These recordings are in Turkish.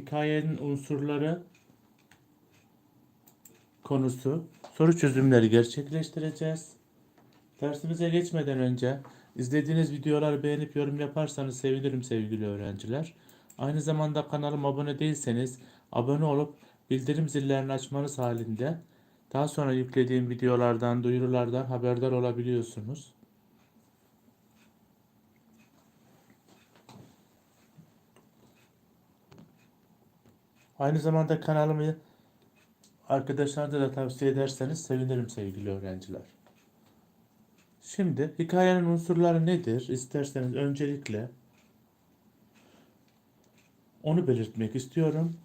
hikayenin unsurları konusu soru çözümleri gerçekleştireceğiz. Dersimize geçmeden önce izlediğiniz videoları beğenip yorum yaparsanız sevinirim sevgili öğrenciler. Aynı zamanda kanalıma abone değilseniz abone olup bildirim zillerini açmanız halinde daha sonra yüklediğim videolardan, duyurulardan haberdar olabiliyorsunuz. Aynı zamanda kanalımı arkadaşlarına da tavsiye ederseniz sevinirim sevgili öğrenciler. Şimdi hikayenin unsurları nedir? İsterseniz öncelikle onu belirtmek istiyorum.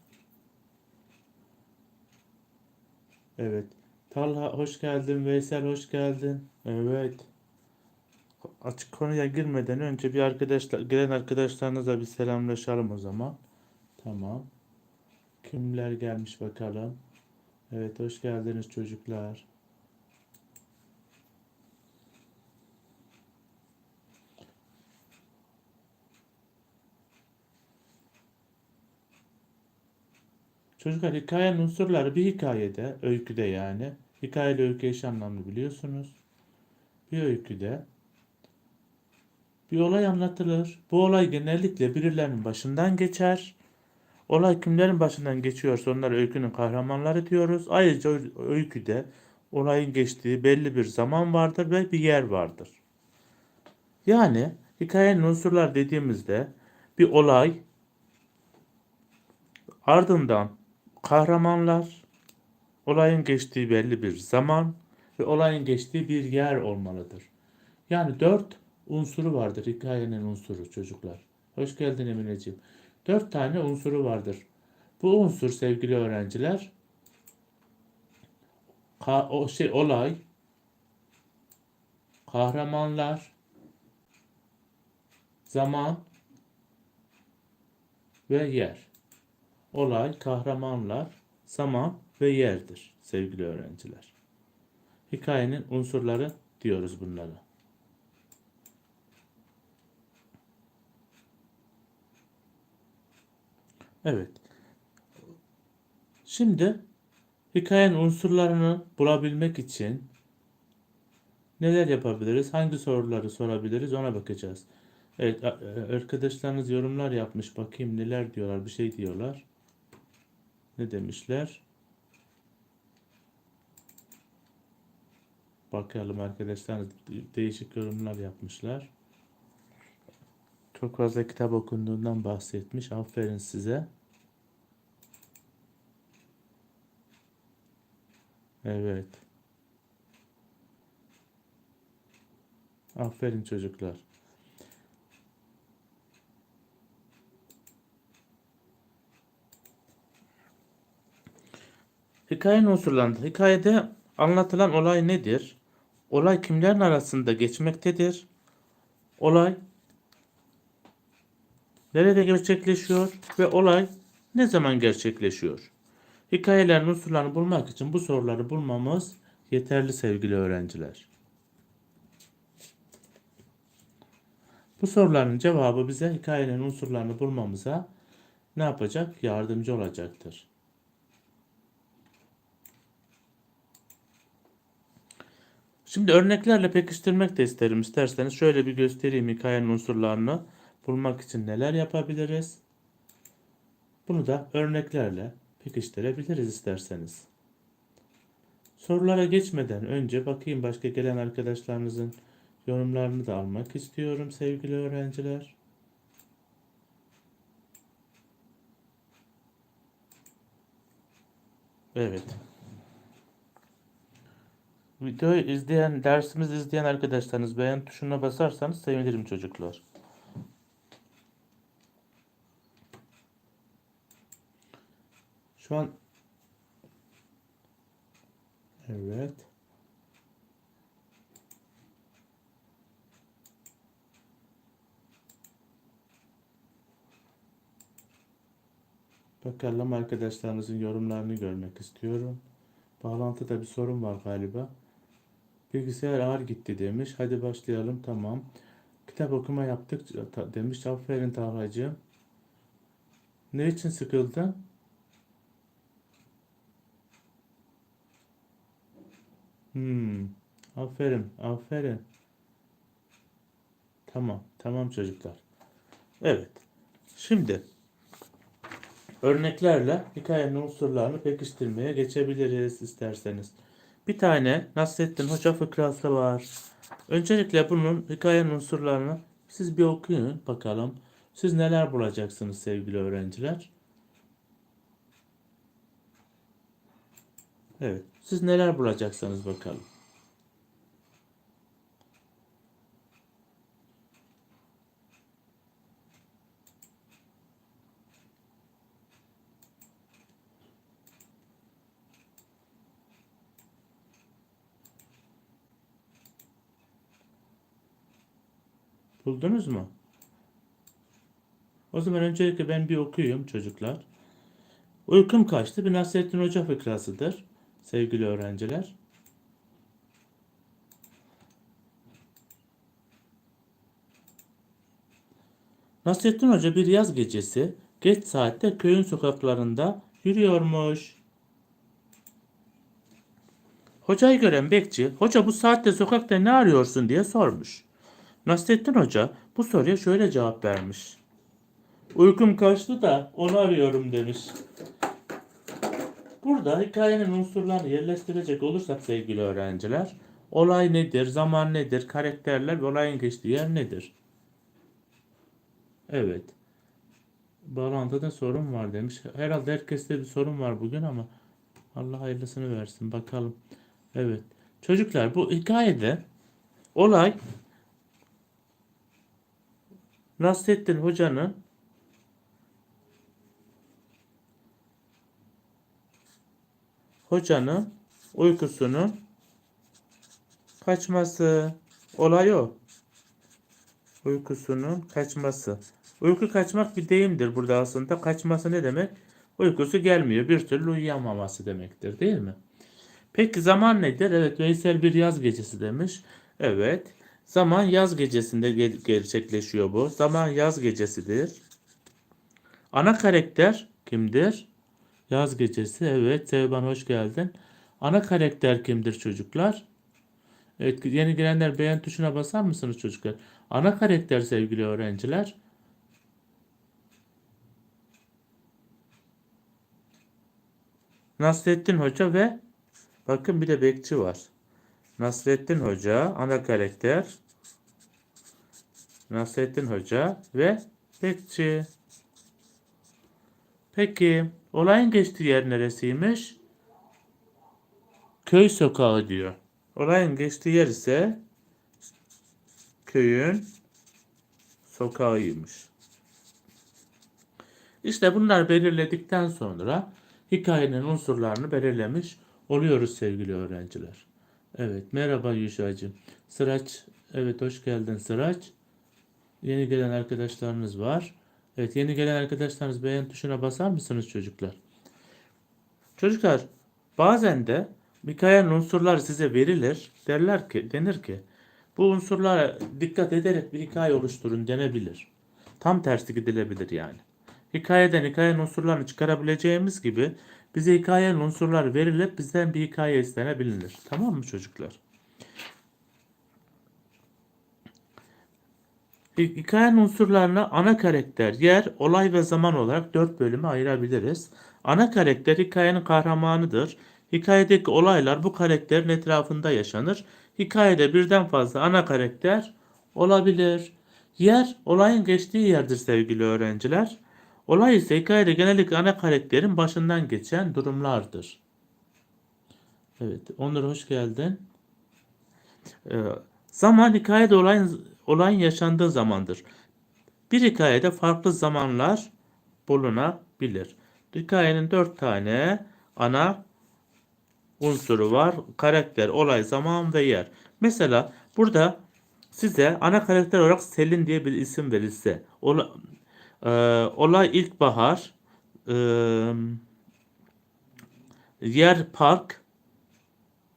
Evet. Talha hoş geldin. Veysel hoş geldin. Evet. Açık konuya girmeden önce bir arkadaşlar gelen arkadaşlarınıza bir selamlaşalım o zaman. Tamam. Kimler gelmiş bakalım. Evet hoş geldiniz çocuklar. Çocuklar hikayenin unsurları bir hikayede, öyküde yani. Hikaye ile öykü eş anlamlı biliyorsunuz. Bir öyküde bir olay anlatılır. Bu olay genellikle birilerinin başından geçer. Olay kimlerin başından geçiyorsa onlara öykünün kahramanları diyoruz. Ayrıca öyküde olayın geçtiği belli bir zaman vardır ve bir yer vardır. Yani hikayenin unsurlar dediğimizde bir olay ardından kahramanlar olayın geçtiği belli bir zaman ve olayın geçtiği bir yer olmalıdır. Yani dört unsuru vardır hikayenin unsuru çocuklar. Hoş geldin Emineciğim. Dört tane unsuru vardır. Bu unsur sevgili öğrenciler ka- o şey olay kahramanlar zaman ve yer. Olay, kahramanlar, zaman ve yerdir sevgili öğrenciler. Hikayenin unsurları diyoruz bunlara. Evet. Şimdi hikayenin unsurlarını bulabilmek için neler yapabiliriz? Hangi soruları sorabiliriz? Ona bakacağız. Evet, e, arkadaşlarınız yorumlar yapmış. Bakayım neler diyorlar. Bir şey diyorlar. Ne demişler? Bakalım arkadaşlarınız değişik yorumlar yapmışlar. Çok fazla kitap okunduğundan bahsetmiş. Aferin size. Evet. Aferin çocuklar. Hikayenin unsurlarında. Hikayede anlatılan olay nedir? Olay kimlerin arasında geçmektedir? Olay nerede gerçekleşiyor ve olay ne zaman gerçekleşiyor? Hikayelerin unsurlarını bulmak için bu soruları bulmamız yeterli sevgili öğrenciler. Bu soruların cevabı bize hikayenin unsurlarını bulmamıza ne yapacak? Yardımcı olacaktır. Şimdi örneklerle pekiştirmek de isterim isterseniz. Şöyle bir göstereyim hikayenin unsurlarını bulmak için neler yapabiliriz. Bunu da örneklerle pekiştirebiliriz isterseniz. Sorulara geçmeden önce bakayım başka gelen arkadaşlarınızın yorumlarını da almak istiyorum sevgili öğrenciler. Evet. Videoyu izleyen, dersimizi izleyen arkadaşlarınız beğen tuşuna basarsanız sevinirim çocuklar. An Evet. Bakalım arkadaşlarınızın yorumlarını görmek istiyorum. Bağlantıda bir sorun var galiba. Bilgisayar ağır gitti demiş. Hadi başlayalım. Tamam. Kitap okuma yaptık demiş. Aferin Talhacığım. Ne için sıkıldın? Hmm. Aferin, aferin. Tamam, tamam çocuklar. Evet. Şimdi örneklerle hikayenin unsurlarını pekiştirmeye geçebiliriz isterseniz. Bir tane Nasrettin Hoca fıkrası var. Öncelikle bunun hikayenin unsurlarını siz bir okuyun bakalım. Siz neler bulacaksınız sevgili öğrenciler? Evet. Siz neler bulacaksınız bakalım. Buldunuz mu? O zaman öncelikle ben bir okuyayım çocuklar. Uykum kaçtı bir Nasrettin Hoca fıkrasıdır sevgili öğrenciler. Nasrettin Hoca bir yaz gecesi geç saatte köyün sokaklarında yürüyormuş. Hocayı gören bekçi, hoca bu saatte sokakta ne arıyorsun diye sormuş. Nasrettin Hoca bu soruya şöyle cevap vermiş. Uykum kaçtı da onu arıyorum demiş. Burada hikayenin unsurlarını yerleştirecek olursak sevgili öğrenciler, olay nedir, zaman nedir, karakterler ve olayın geçtiği yer nedir? Evet. Bağlantıda sorun var demiş. Herhalde herkeste bir sorun var bugün ama Allah hayırlısını versin. Bakalım. Evet. Çocuklar bu hikayede olay Nasrettin Hoca'nın hocanın uykusunun kaçması. Olay o. Uykusunun kaçması. Uyku kaçmak bir deyimdir burada aslında. Kaçması ne demek? Uykusu gelmiyor. Bir türlü uyuyamaması demektir değil mi? Peki zaman nedir? Evet Veysel bir yaz gecesi demiş. Evet. Zaman yaz gecesinde gerçekleşiyor bu. Zaman yaz gecesidir. Ana karakter kimdir? Yaz gecesi. Evet. Sevban hoş geldin. Ana karakter kimdir çocuklar? Evet. Yeni gelenler beğen tuşuna basar mısınız çocuklar? Ana karakter sevgili öğrenciler. Nasrettin Hoca ve bakın bir de bekçi var. Nasrettin Hoca ana karakter. Nasrettin Hoca ve bekçi. Peki olayın geçtiği yer neresiymiş? Köy sokağı diyor. Olayın geçtiği yer ise köyün sokağıymış. İşte bunlar belirledikten sonra hikayenin unsurlarını belirlemiş oluyoruz sevgili öğrenciler. Evet merhaba Yuşacığım. Sıraç evet hoş geldin Sıraç. Yeni gelen arkadaşlarınız var. Evet yeni gelen arkadaşlarınız beğen tuşuna basar mısınız çocuklar? Çocuklar bazen de hikayenin unsurları size verilir. Derler ki denir ki bu unsurlara dikkat ederek bir hikaye oluşturun denebilir. Tam tersi gidilebilir yani. Hikayeden hikayenin unsurlarını çıkarabileceğimiz gibi bize hikayenin unsurları verilip bizden bir hikaye istenebilir. Tamam mı çocuklar? Hikayenin unsurlarını ana karakter, yer, olay ve zaman olarak dört bölüme ayırabiliriz. Ana karakter hikayenin kahramanıdır. Hikayedeki olaylar bu karakterin etrafında yaşanır. Hikayede birden fazla ana karakter olabilir. Yer olayın geçtiği yerdir sevgili öğrenciler. Olay ise hikayede genellikle ana karakterin başından geçen durumlardır. Evet, Onur hoş geldin. Ee, zaman hikayede olayın, olayın yaşandığı zamandır. Bir hikayede farklı zamanlar bulunabilir. Hikayenin dört tane ana unsuru var. Karakter, olay, zaman ve yer. Mesela burada size ana karakter olarak Selin diye bir isim verilse, ola, e, olay ilkbahar, e, yer park,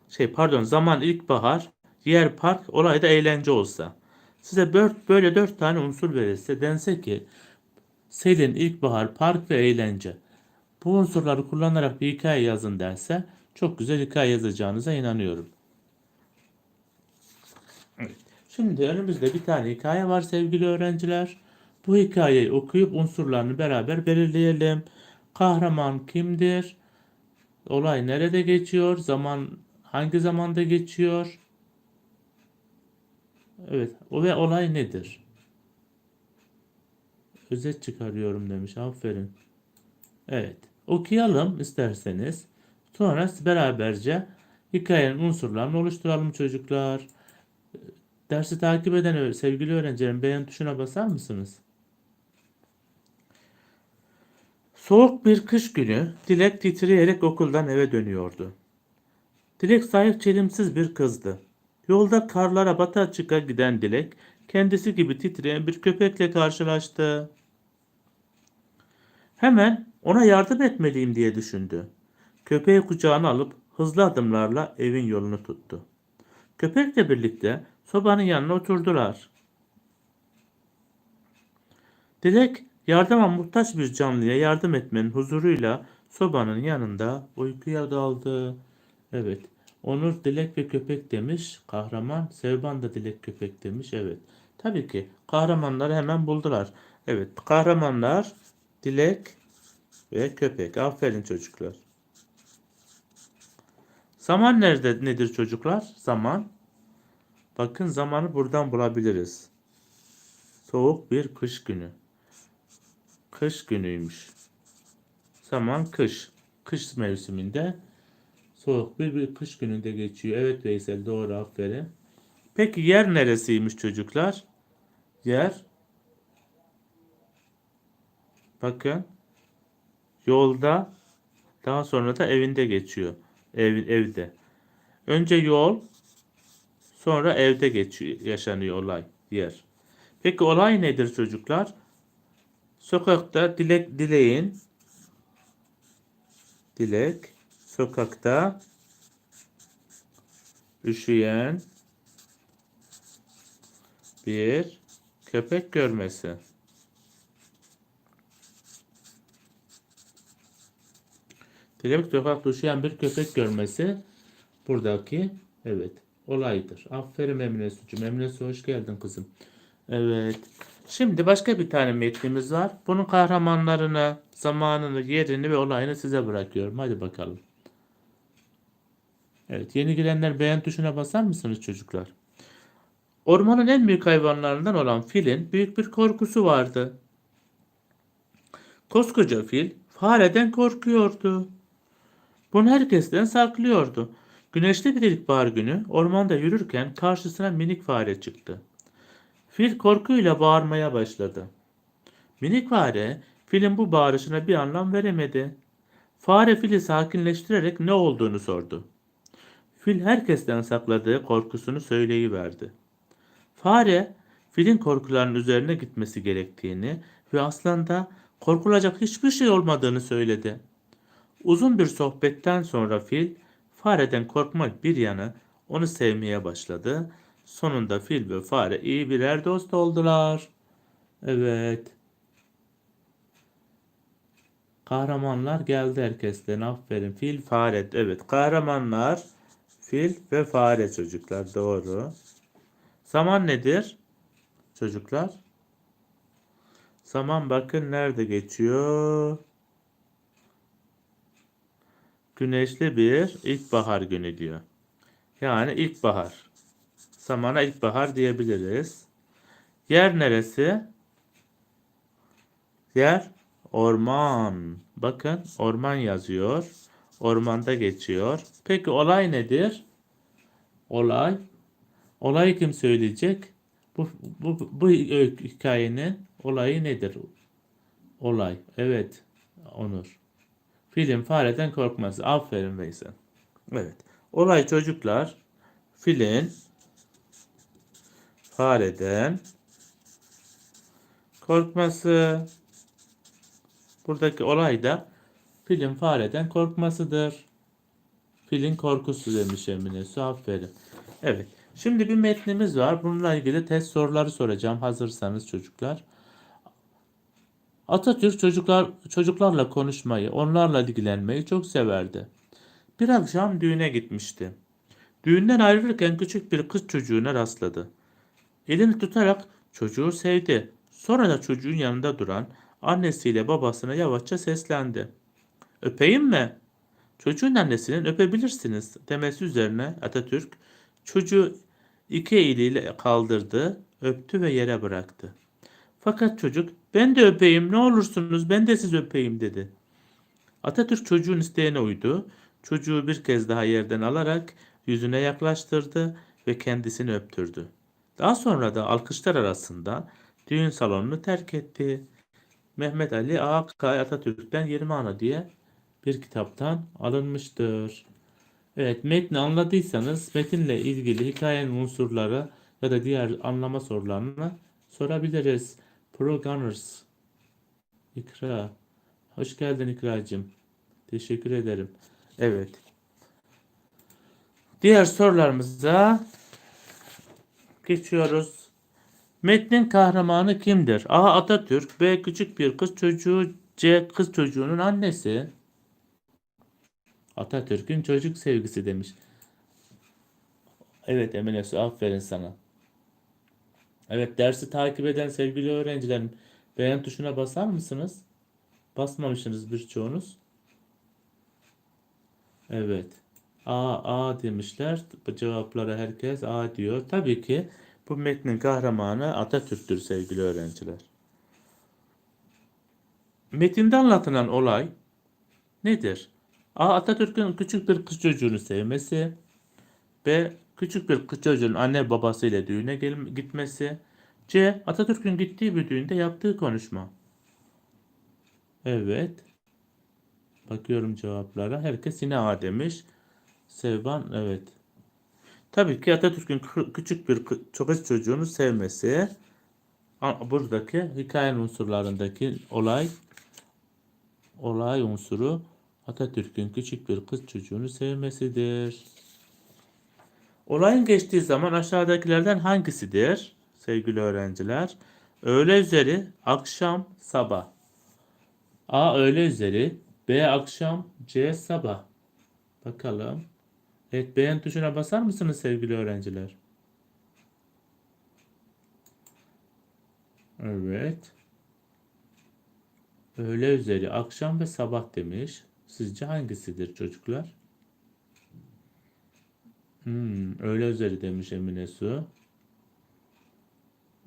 şey pardon zaman ilkbahar, yer park, olay da eğlence olsa. Size böyle dört tane unsur verilse dense ki Selin, ilkbahar, park ve eğlence. Bu unsurları kullanarak bir hikaye yazın derse çok güzel hikaye yazacağınıza inanıyorum. Şimdi önümüzde bir tane hikaye var sevgili öğrenciler. Bu hikayeyi okuyup unsurlarını beraber belirleyelim. Kahraman kimdir? Olay nerede geçiyor? Zaman hangi zamanda geçiyor? Evet, o ve olay nedir? Özet çıkarıyorum demiş. Aferin. Evet. Okuyalım isterseniz. Sonra beraberce hikayenin unsurlarını oluşturalım çocuklar. Dersi takip eden sevgili öğrencilerim beğen tuşuna basar mısınız? Soğuk bir kış günü Dilek titreyerek okuldan eve dönüyordu. Dilek zayıf çelimsiz bir kızdı. Yolda karlara bata çıka giden Dilek kendisi gibi titreyen bir köpekle karşılaştı. Hemen ona yardım etmeliyim diye düşündü. Köpeği kucağına alıp hızlı adımlarla evin yolunu tuttu. Köpekle birlikte sobanın yanına oturdular. Dilek yardıma muhtaç bir canlıya yardım etmenin huzuruyla sobanın yanında uykuya daldı. Evet. Onur dilek ve köpek demiş. Kahraman Sevban da dilek köpek demiş. Evet. Tabii ki kahramanları hemen buldular. Evet. Kahramanlar dilek ve köpek. Aferin çocuklar. Zaman nerede nedir çocuklar? Zaman. Bakın zamanı buradan bulabiliriz. Soğuk bir kış günü. Kış günüymüş. Zaman kış. Kış mevsiminde soğuk bir, bir kış gününde geçiyor. Evet Veysel doğru aferin. Peki yer neresiymiş çocuklar? Yer bakın yolda daha sonra da evinde geçiyor. Ev, evde. Önce yol sonra evde geçiyor, yaşanıyor olay yer. Peki olay nedir çocuklar? Sokakta dilek dileğin dilek sokakta üşüyen bir köpek görmesi. Dilek sokakta üşüyen bir köpek görmesi buradaki evet olaydır. Aferin Emine Sucuğum. Emine Su hoş geldin kızım. Evet. Şimdi başka bir tane metnimiz var. Bunun kahramanlarını, zamanını, yerini ve olayını size bırakıyorum. Hadi bakalım. Evet, yeni girenler beğen tuşuna basar mısınız çocuklar? Ormanın en büyük hayvanlarından olan filin büyük bir korkusu vardı. Koskoca fil fareden korkuyordu. Bunu herkesten saklıyordu. Güneşli bir ilkbahar günü ormanda yürürken karşısına minik fare çıktı. Fil korkuyla bağırmaya başladı. Minik fare filin bu bağırışına bir anlam veremedi. Fare fili sakinleştirerek ne olduğunu sordu. Fil herkesten sakladığı korkusunu söyleyiverdi. Fare filin korkularının üzerine gitmesi gerektiğini ve aslında korkulacak hiçbir şey olmadığını söyledi. Uzun bir sohbetten sonra fil fareden korkmak bir yana onu sevmeye başladı. Sonunda fil ve fare iyi birer dost oldular. Evet. Kahramanlar geldi herkesten. Aferin. Fil, fare. Evet. Kahramanlar fil ve fare çocuklar. Doğru. Zaman nedir? Çocuklar. Zaman bakın nerede geçiyor? Güneşli bir ilkbahar günü diyor. Yani ilkbahar. Zamana ilkbahar diyebiliriz. Yer neresi? Yer orman. Bakın orman yazıyor. Ormanda geçiyor. Peki olay nedir? Olay. Olayı kim söyleyecek? Bu, bu, bu hikayenin olayı nedir? Olay. Evet. Onur. Film fareden korkması. Aferin Veysel. Evet. Olay çocuklar. Filin fareden korkması. Buradaki olay da filin fareden korkmasıdır. Filin korkusu demiş Emine Su. Aferin. Evet. Şimdi bir metnimiz var. Bununla ilgili test soruları soracağım. Hazırsanız çocuklar. Atatürk çocuklar çocuklarla konuşmayı, onlarla ilgilenmeyi çok severdi. Bir akşam düğüne gitmişti. Düğünden ayrılırken küçük bir kız çocuğuna rastladı. Elini tutarak çocuğu sevdi. Sonra da çocuğun yanında duran annesiyle babasına yavaşça seslendi. Öpeyim mi? Çocuğun annesinin öpebilirsiniz demesi üzerine Atatürk çocuğu iki eliyle kaldırdı, öptü ve yere bıraktı. Fakat çocuk ben de öpeyim ne olursunuz ben de sizi öpeyim dedi. Atatürk çocuğun isteğine uydu. Çocuğu bir kez daha yerden alarak yüzüne yaklaştırdı ve kendisini öptürdü. Daha sonra da alkışlar arasında düğün salonunu terk etti. Mehmet Ali Ağakay Atatürk'ten 20 ana diye bir kitaptan alınmıştır. Evet metni anladıysanız metinle ilgili hikayenin unsurları ya da diğer anlama sorularını sorabiliriz. Programmers. İkra. Hoş geldin İkracığım. Teşekkür ederim. Evet. Diğer sorularımıza geçiyoruz. Metnin kahramanı kimdir? A. Atatürk. B. Küçük bir kız çocuğu. C. Kız çocuğunun annesi. Atatürk'ün çocuk sevgisi demiş. Evet Emine Su aferin sana. Evet dersi takip eden sevgili öğrencilerim beğen tuşuna basar mısınız? Basmamışsınız birçoğunuz. Evet. A, A demişler. Cevaplara herkes A diyor. Tabii ki bu metnin kahramanı Atatürk'tür sevgili öğrenciler. Metinde anlatılan olay nedir? A. Atatürk'ün küçük bir kız çocuğunu sevmesi. B. Küçük bir kız çocuğun anne babasıyla düğüne gitmesi. C. Atatürk'ün gittiği bir düğünde yaptığı konuşma. Evet. Bakıyorum cevaplara. Herkes yine A demiş. Sevban evet. Tabii ki Atatürk'ün küçük bir kı- kız çocuğunu sevmesi. Buradaki hikayenin unsurlarındaki olay olay unsuru Atatürk'ün küçük bir kız çocuğunu sevmesidir. Olayın geçtiği zaman aşağıdakilerden hangisidir sevgili öğrenciler? Öğle üzeri, akşam, sabah. A. Öğle üzeri, B. Akşam, C. Sabah. Bakalım. Evet beğen tuşuna basar mısınız sevgili öğrenciler? Evet. Öğle üzeri, akşam ve sabah demiş. Sizce hangisidir çocuklar? Hmm, öğle üzeri demiş Emine Su.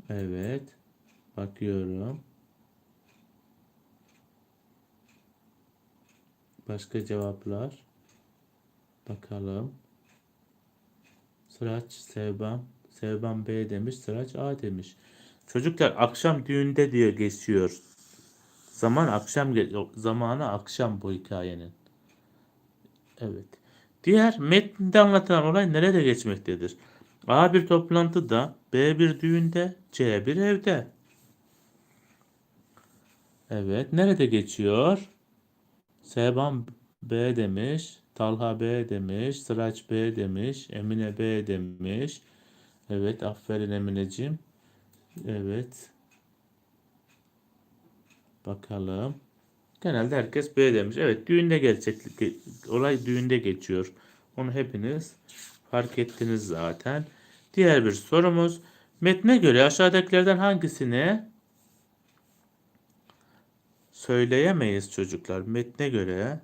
Evet. Bakıyorum. Başka cevaplar. Bakalım. Sıraç Sevban. Sevban B demiş. Sıraç A demiş. Çocuklar akşam düğünde diye geçiyor. Zaman akşam zamanı akşam bu hikayenin. Evet. Diğer metninde anlatılan olay nerede geçmektedir? A bir toplantıda, B bir düğünde, C bir evde. Evet. Nerede geçiyor? Seban B demiş. Talha B demiş. Sıraç B demiş. Emine B demiş. Evet. Aferin Emineciğim. Evet. Bakalım. Genelde herkes B demiş. Evet. Düğünde gerçeklik olay düğünde geçiyor. Onu hepiniz fark ettiniz zaten. Diğer bir sorumuz. Metne göre aşağıdakilerden hangisini söyleyemeyiz çocuklar. Metne göre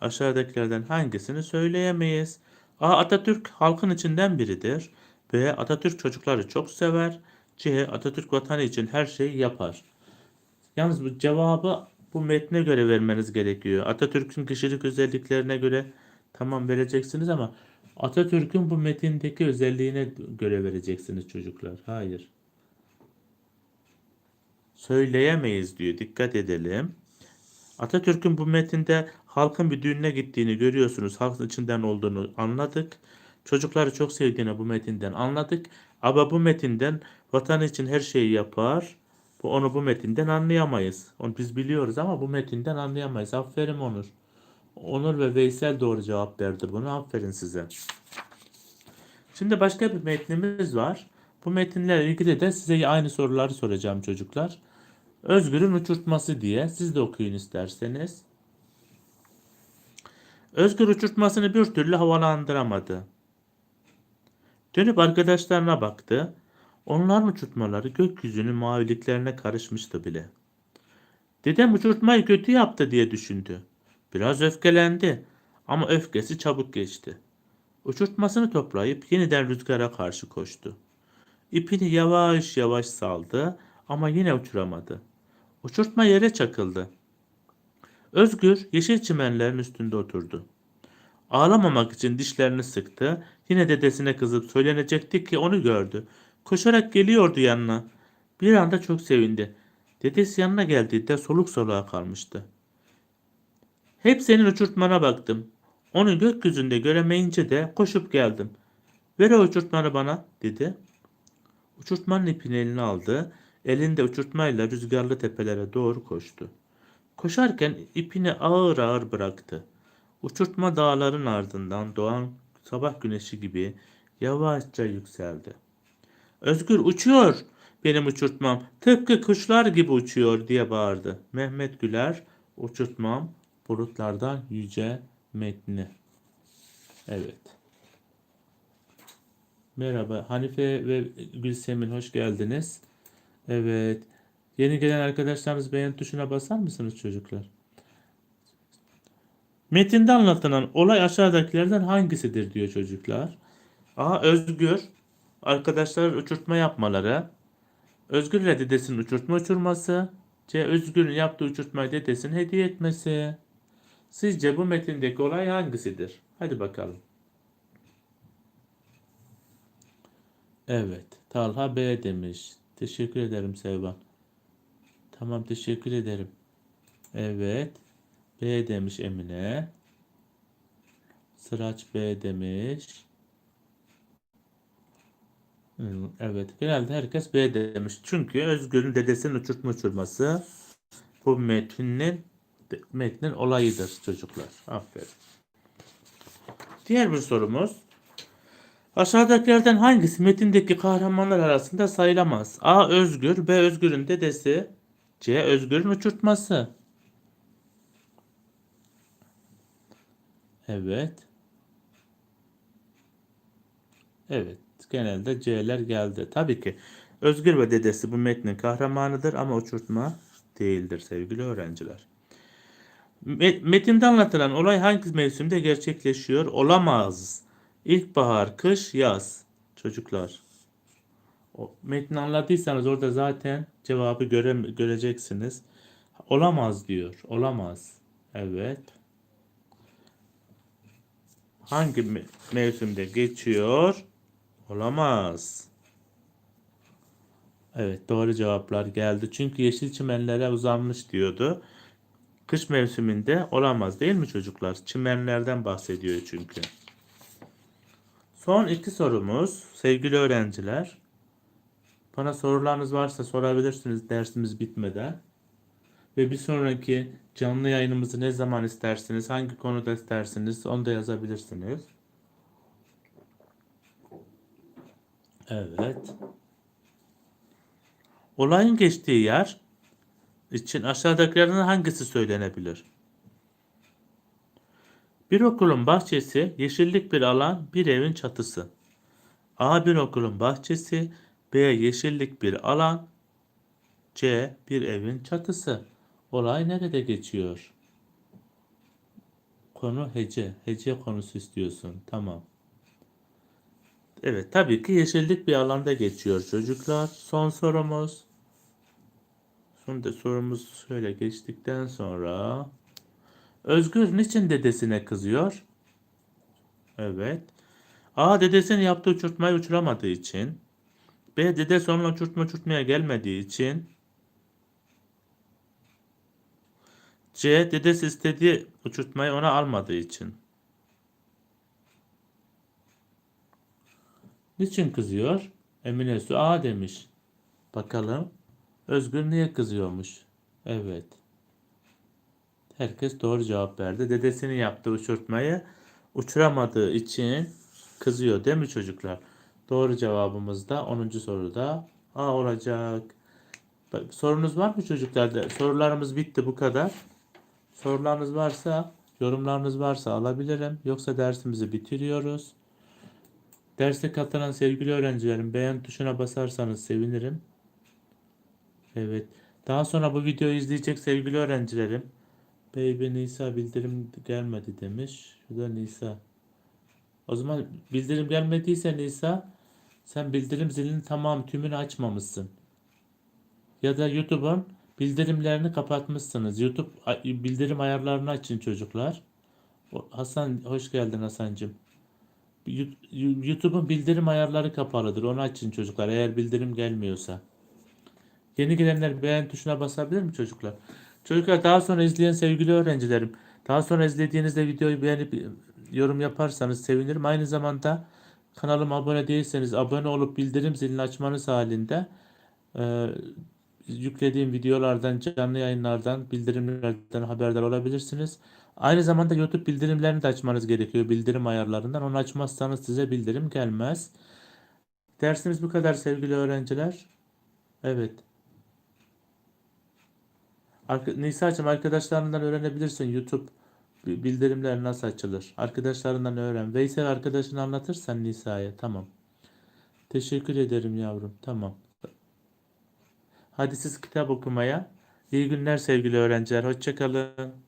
aşağıdakilerden hangisini söyleyemeyiz? A. Atatürk halkın içinden biridir. B. Atatürk çocukları çok sever. C. Atatürk vatanı için her şeyi yapar. Yalnız bu cevabı bu metne göre vermeniz gerekiyor. Atatürk'ün kişilik özelliklerine göre tamam vereceksiniz ama Atatürk'ün bu metindeki özelliğine göre vereceksiniz çocuklar. Hayır. Söyleyemeyiz diyor. Dikkat edelim. Atatürk'ün bu metinde halkın bir düğününe gittiğini görüyorsunuz. Halkın içinden olduğunu anladık. Çocukları çok sevdiğini bu metinden anladık. Ama bu metinden vatan için her şeyi yapar. Onu bu metinden anlayamayız. Onu biz biliyoruz ama bu metinden anlayamayız. Aferin Onur. Onur ve Veysel doğru cevap verdi bunu. Aferin size. Şimdi başka bir metnimiz var. Bu metinlerle ilgili de size aynı soruları soracağım çocuklar. Özgür'ün uçurtması diye siz de okuyun isterseniz. Özgür uçurtmasını bir türlü havalandıramadı. Dönüp arkadaşlarına baktı. Onların uçurtmaları gökyüzünün maviliklerine karışmıştı bile. Dedem uçurtmayı kötü yaptı diye düşündü. Biraz öfkelendi ama öfkesi çabuk geçti. Uçurtmasını toplayıp yeniden rüzgara karşı koştu. İpini yavaş yavaş saldı ama yine uçuramadı. Uçurtma yere çakıldı. Özgür yeşil çimenlerin üstünde oturdu. Ağlamamak için dişlerini sıktı. Yine dedesine kızıp söylenecekti ki onu gördü. Koşarak geliyordu yanına. Bir anda çok sevindi. Dedesi yanına geldiğinde soluk soluğa kalmıştı. Hep senin uçurtmana baktım. Onu gökyüzünde göremeyince de koşup geldim. Ver o uçurtmanı bana dedi. Uçurtmanın ipini eline aldı. Elinde uçurtmayla rüzgarlı tepelere doğru koştu. Koşarken ipini ağır ağır bıraktı. Uçurtma dağların ardından doğan sabah güneşi gibi yavaşça yükseldi. Özgür uçuyor benim uçurtmam. Tıpkı kuşlar gibi uçuyor diye bağırdı. Mehmet Güler uçurtmam bulutlardan yüce metni. Evet. Merhaba Hanife ve Gülsemin hoş geldiniz. Evet. Yeni gelen arkadaşlarımız beğen tuşuna basar mısınız çocuklar? Metinde anlatılan olay aşağıdakilerden hangisidir diyor çocuklar. A. Özgür. Arkadaşlar uçurtma yapmaları. Özgür ile dedesinin uçurtma uçurması. C. Özgür'ün yaptığı uçurtmayı dedesine hediye etmesi. Sizce bu metindeki olay hangisidir? Hadi bakalım. Evet. Talha B demiş. Teşekkür ederim Sevban. Tamam teşekkür ederim. Evet. B demiş Emine. Sıraç B demiş. Evet. Genelde herkes B demiş. Çünkü Özgür'ün dedesinin uçurtma uçurması bu metnin metnin olayıdır çocuklar. Aferin. Diğer bir sorumuz. Aşağıdakilerden hangisi metindeki kahramanlar arasında sayılamaz? A. Özgür, B. Özgür'ün dedesi, C. Özgür'ün uçurtması. Evet. Evet. Genelde C'ler geldi. Tabii ki Özgür ve dedesi bu metnin kahramanıdır ama uçurtma değildir sevgili öğrenciler. Met- Metinde anlatılan olay hangi mevsimde gerçekleşiyor? Olamaz. İlkbahar, kış, yaz. Çocuklar. O metni anladıysanız orada zaten cevabı göre göreceksiniz. Olamaz diyor. Olamaz. Evet. Hangi me- mevsimde geçiyor? Olamaz. Evet doğru cevaplar geldi. Çünkü yeşil çimenlere uzanmış diyordu. Kış mevsiminde olamaz değil mi çocuklar? Çimenlerden bahsediyor çünkü. Son iki sorumuz sevgili öğrenciler. Bana sorularınız varsa sorabilirsiniz dersimiz bitmeden. Ve bir sonraki canlı yayınımızı ne zaman istersiniz, hangi konuda istersiniz onu da yazabilirsiniz. Evet. Olayın geçtiği yer için aşağıdakilerden hangisi söylenebilir? Bir okulun bahçesi, yeşillik bir alan, bir evin çatısı. A. Bir okulun bahçesi, B. Yeşillik bir alan, C. Bir evin çatısı. Olay nerede geçiyor? Konu hece. Hece konusu istiyorsun. Tamam. Evet, tabii ki yeşillik bir alanda geçiyor çocuklar. Son sorumuz. Son da sorumuz şöyle geçtikten sonra Özgür niçin dedesine kızıyor? Evet. A. Dedesinin yaptığı uçurtmayı uçuramadığı için. B. Dedesi onunla uçurtma uçurtmaya gelmediği için. C. Dedesi istediği uçurtmayı ona almadığı için. Niçin kızıyor? Emine Su A demiş. Bakalım. Özgür niye kızıyormuş? Evet. Herkes doğru cevap verdi. Dedesinin yaptığı uçurtmayı uçuramadığı için kızıyor değil mi çocuklar? Doğru cevabımız da 10. soruda A olacak. Sorunuz var mı çocuklar? Sorularımız bitti bu kadar. Sorularınız varsa, yorumlarınız varsa alabilirim. Yoksa dersimizi bitiriyoruz. Derse katılan sevgili öğrencilerim beğen tuşuna basarsanız sevinirim. Evet. Daha sonra bu videoyu izleyecek sevgili öğrencilerim. Baby Nisa bildirim gelmedi demiş. Şurada Nisa. O zaman bildirim gelmediyse Nisa sen bildirim zilini tamam tümünü açmamışsın. Ya da YouTube'un bildirimlerini kapatmışsınız. YouTube bildirim ayarlarını açın çocuklar. Hasan hoş geldin Hasancığım. YouTube'un bildirim ayarları kapalıdır. Onu açın çocuklar eğer bildirim gelmiyorsa. Yeni gelenler beğen tuşuna basabilir mi çocuklar? Çocuklar daha sonra izleyen sevgili öğrencilerim, daha sonra izlediğinizde videoyu beğenip e, yorum yaparsanız sevinirim. Aynı zamanda kanalıma abone değilseniz abone olup bildirim zilini açmanız halinde e, yüklediğim videolardan, canlı yayınlardan, bildirimlerden haberdar olabilirsiniz. Aynı zamanda YouTube bildirimlerini de açmanız gerekiyor bildirim ayarlarından. Onu açmazsanız size bildirim gelmez. Dersimiz bu kadar sevgili öğrenciler. Evet. Nisa'cığım arkadaşlarından öğrenebilirsin YouTube bi- bildirimler nasıl açılır. Arkadaşlarından öğren. Veysel arkadaşını anlatırsan Nisa'ya. Tamam. Teşekkür ederim yavrum. Tamam. Hadi siz kitap okumaya. İyi günler sevgili öğrenciler. Hoşçakalın.